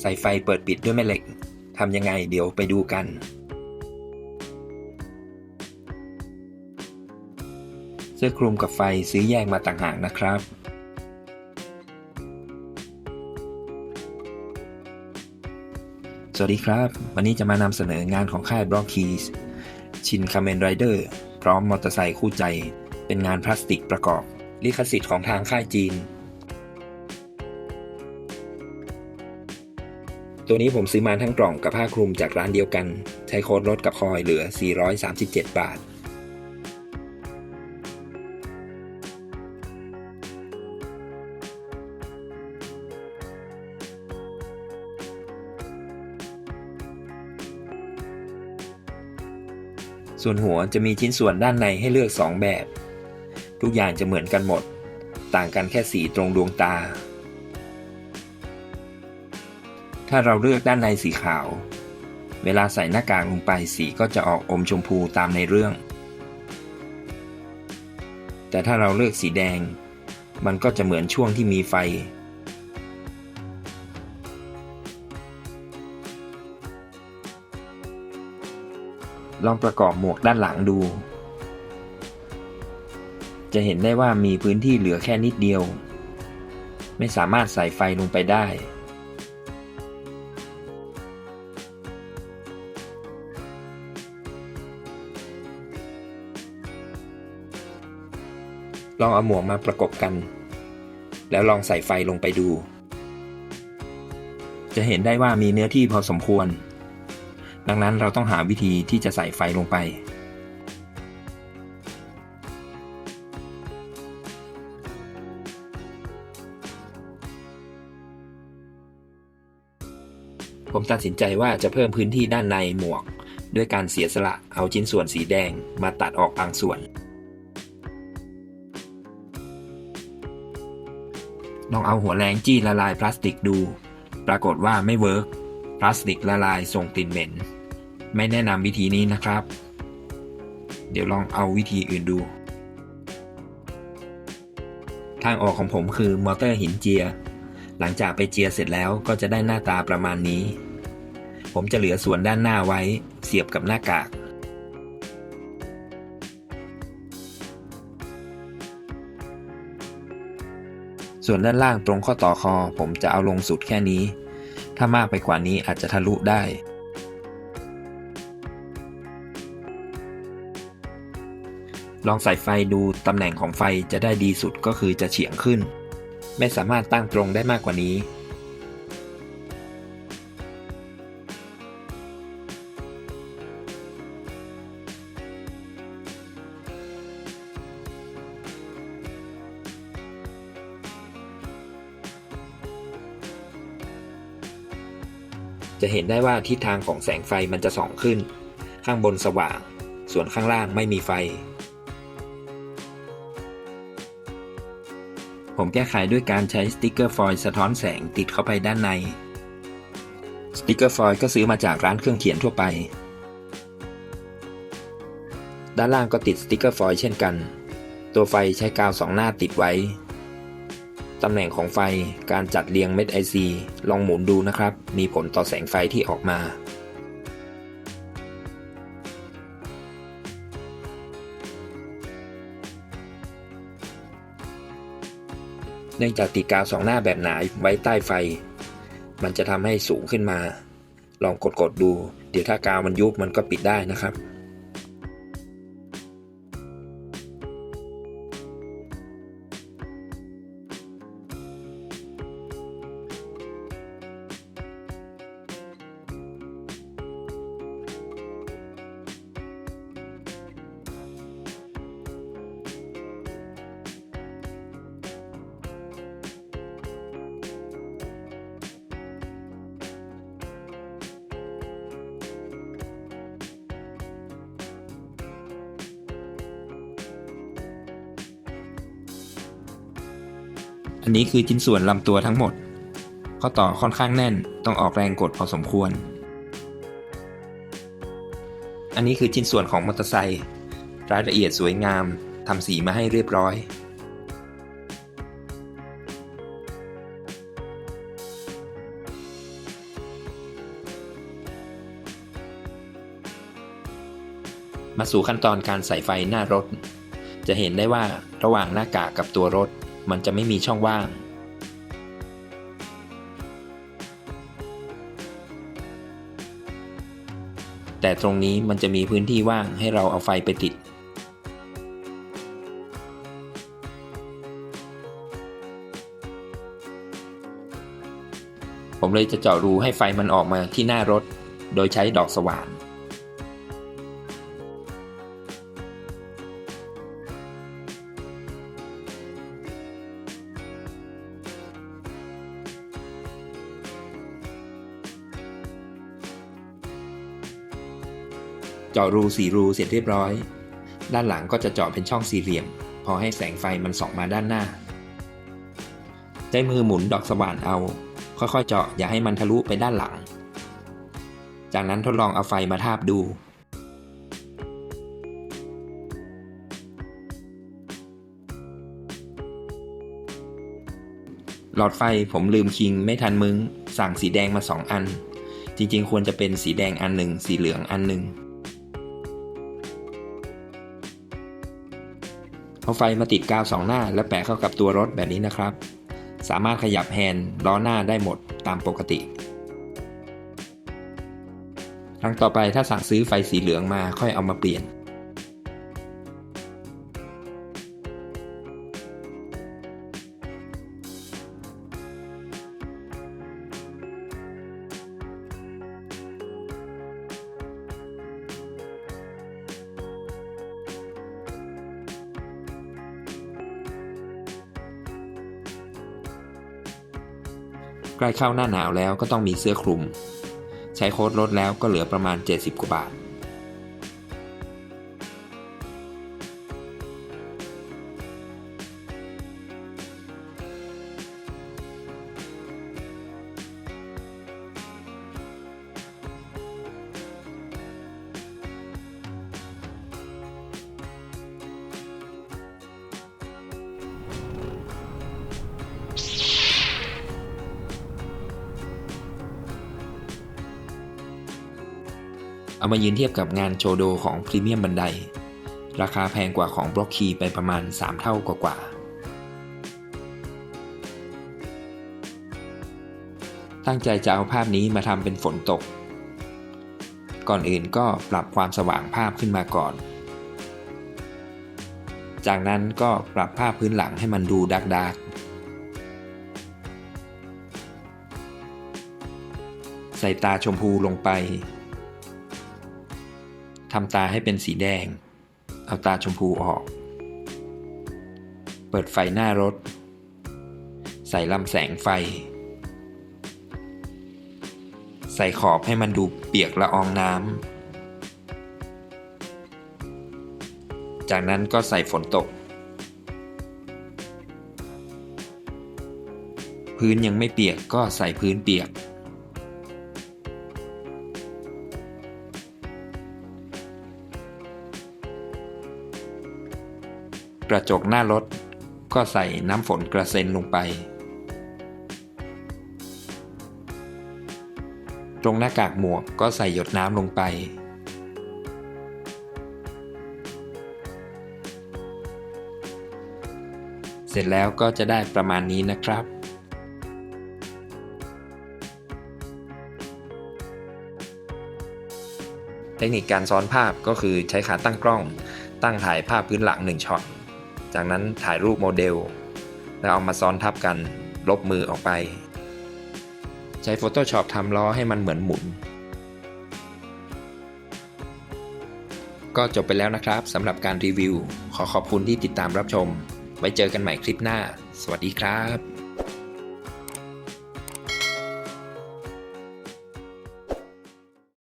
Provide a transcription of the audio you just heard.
ใส่ไฟเปิดปิดด้วยแม่เหล็กทำยังไงเดี๋ยวไปดูกัน เสื้อคลุมกับไฟซื้อแยกมาต่างหากนะครับ สวัสดีครับ วันนี้จะมานำเสนองานของค่าย Block Keys ชินคา m มนไรเดอร์ พร้อมมอเตอร์ไซค์คู่ใจ เป็นงานพลาสติกประกอบ ลิขสิทธิ์ของทางค่ายจีน ตัวนี้ผมซื้อมาทั้งกล่องกับผ้าคลุมจากร้านเดียวกัน ใช้โค้ดลดกับคอยเหลือ 437 บาท ส่วนหัวจะมีชิ้นส่วนด้านในให้เลือก 2 แบบ ทุกอย่างจะเหมือนกันหมด ต่างกันแค่สีตรงดวงตา ถ้าเราเลือกด้านในสีขาว เวลาใส่หน้ากากลงไปสีก็จะออกอมชมพูตามในเรื่อง แต่ถ้าเราเลือกสีแดง มันก็จะเหมือนช่วงที่มีไฟ ลองประกอบหมวกด้านหลังดู จะเห็นได้ว่ามีพื้นที่เหลือแค่นิดเดียว ไม่สามารถใส่ไฟลงไปได้ ลองเอาหมวกมาประกบกัน แล้วลองใส่ไฟลงไปดู จะเห็นได้ว่ามีเนื้อที่พอสมควร ดังนั้นเราต้องหาวิธีที่จะใส่ไฟลงไป ผมตัดสินใจว่าจะเพิ่มพื้นที่ด้านในหมวก ด้วยการเสียสละเอาชิ้นส่วนสีแดงมาตัดออกบางส่วน ลองเอาหัวแรงจี้ละลายพลาสติกดู ปรากฏว่าไม่เวิร์กพลาสติกละลายส่งกลิ่นเหม็น ไม่แนะนำวิธีนี้นะครับ เดี๋ยวลองเอาวิธีอื่นดู ทางออกของผมคือมอเตอร์หินเจีย หลังจากไปเจียเสร็จแล้วก็จะได้หน้าตาประมาณนี้ ผมจะเหลือส่วนด้านหน้าไว้เสียบกับหน้ากาก ส่วนด้านล่างตรงข้อต่อคอผมจะเอาลงสุดแค่นี้ ถ้ามากไปกว่านี้อาจจะทะลุได้ ลองใส่ไฟดูตำแหน่งของไฟจะได้ดีสุดก็คือจะเฉียงขึ้น ไม่สามารถตั้งตรงได้มากกว่านี้ จะเห็นได้ว่าทิศทางของแสงไฟมันจะส่องขึ้น ข้างบนสว่าง ส่วนข้างล่างไม่มีไฟ ผมแก้ไขด้วยการใช้สติกเกอร์ฟอยล์สะท้อนแสงติดเข้าไปด้านใน สติกเกอร์ฟอยล์ก็ซื้อมาจากร้านเครื่องเขียนทั่วไป ด้านล่างก็ติดสติกเกอร์ฟอยล์เช่นกัน ตัวไฟใช้กาวสองหน้าติดไว้ ตำแหน่งของไฟ การจัดเรียงเม็ดไอซีลองหมุนดูนะครับ มีผลต่อแสงไฟที่ออกมา เนื่องจากติดกาวสองหน้าแบบหนาไว้ใต้ไฟ มันจะทำให้สูงขึ้นมา ลองกดๆดูเดี๋ยวถ้ากาวมันยุบมันก็ปิดได้นะครับ อันนี้คือชิ้นส่วนลำตัวทั้งหมด ข้อต่อค่อนข้างแน่นต้องออกแรงกดพอสมควร อันนี้คือชิ้นส่วนของมอเตอร์ไซค์รายละเอียดสวยงามทำสีมาให้เรียบร้อย มาสู่ขั้นตอนการใส่ไฟหน้ารถ จะเห็นได้ว่าระหว่างหน้ากากกับตัวรถ มันจะไม่มีช่องว่าง แต่ตรงนี้มันจะมีพื้นที่ว่างให้เราเอาไฟไปติด ผมเลยจะเจาะรูให้ไฟมันออกมาที่หน้ารถ โดยใช้ดอกสว่าน เจาะรูสี่รูเสร็จเรียบร้อย ด้านหลังก็จะเจาะเป็นช่องสี่เหลี่ยม พอให้แสงไฟมันส่องมาด้านหน้า ใช้มือหมุนดอกสว่านเอา ค่อยๆเจาะอย่าให้มันทะลุไปด้านหลัง จากนั้นทดลองเอาไฟมาทาบดูหลอดไฟผมลืมคิงไม่ทันมึง สั่งสีแดงมาสองอัน จริงๆ ควรจะเป็นสีแดงอันหนึ่งสีเหลืองอันหนึ่ง เอาไฟมาติดกาวสองหน้า และแปะเข้ากับตัวรถแบบนี้นะครับ สามารถขยับแฮนด์ล้อหน้าได้หมดตามปกติครั้งต่อไปถ้าสั่งซื้อไฟสีเหลืองมาค่อยเอามาเปลี่ยน ใกล้เข้าหน้าหนาวแล้วก็ต้องมีเสื้อคลุม ใช้โค้ดลดแล้วก็เหลือประมาณ 70 กว่าบาท เอามายืนเทียบกับงานโชโดของพรีเมียมบันได ราคาแพงกว่าของบล็อกคีไปประมาณ 3 เท่ากว่าๆตั้งใจจะเอาภาพนี้มาทำเป็นฝนตก ก่อนอื่นก็ปรับความสว่างภาพขึ้นมาก่อน จากนั้นก็ปรับภาพพื้นหลังให้มันดูดักดักใส่ตาชมพูลงไป ทำตาให้เป็นสีแดง เอาตาชมพูออก เปิดไฟหน้ารถ ใส่ลำแสงไฟ ใส่ขอบให้มันดูเปียกละอองน้ำ จากนั้นก็ใส่ฝนตก พื้นยังไม่เปียกก็ใส่พื้นเปียก กระจกหน้ารถ ก็ใส่น้ำฝนกระเซ็นลงไป ตรงหน้ากากหมวกก็ใส่หยดน้ำลงไป เสร็จแล้วก็จะได้ประมาณนี้นะครับเทคนิคการซ้อนภาพก็คือใช้ขาตั้งกล้อง ตั้งถ่ายภาพพื้นหลัง1ช็อต จากนั้นถ่ายรูปโมเดล แล้วเอามาซ้อนทับกัน ลบมือออกไป ใช้ Photoshop ทำล้อให้มันเหมือนหมุน ก็จบไปแล้วนะครับสำหรับการรีวิว ขอขอบคุณที่ติดตามรับชม ไว้เจอกันใหม่คลิปหน้า สวัสดีครับ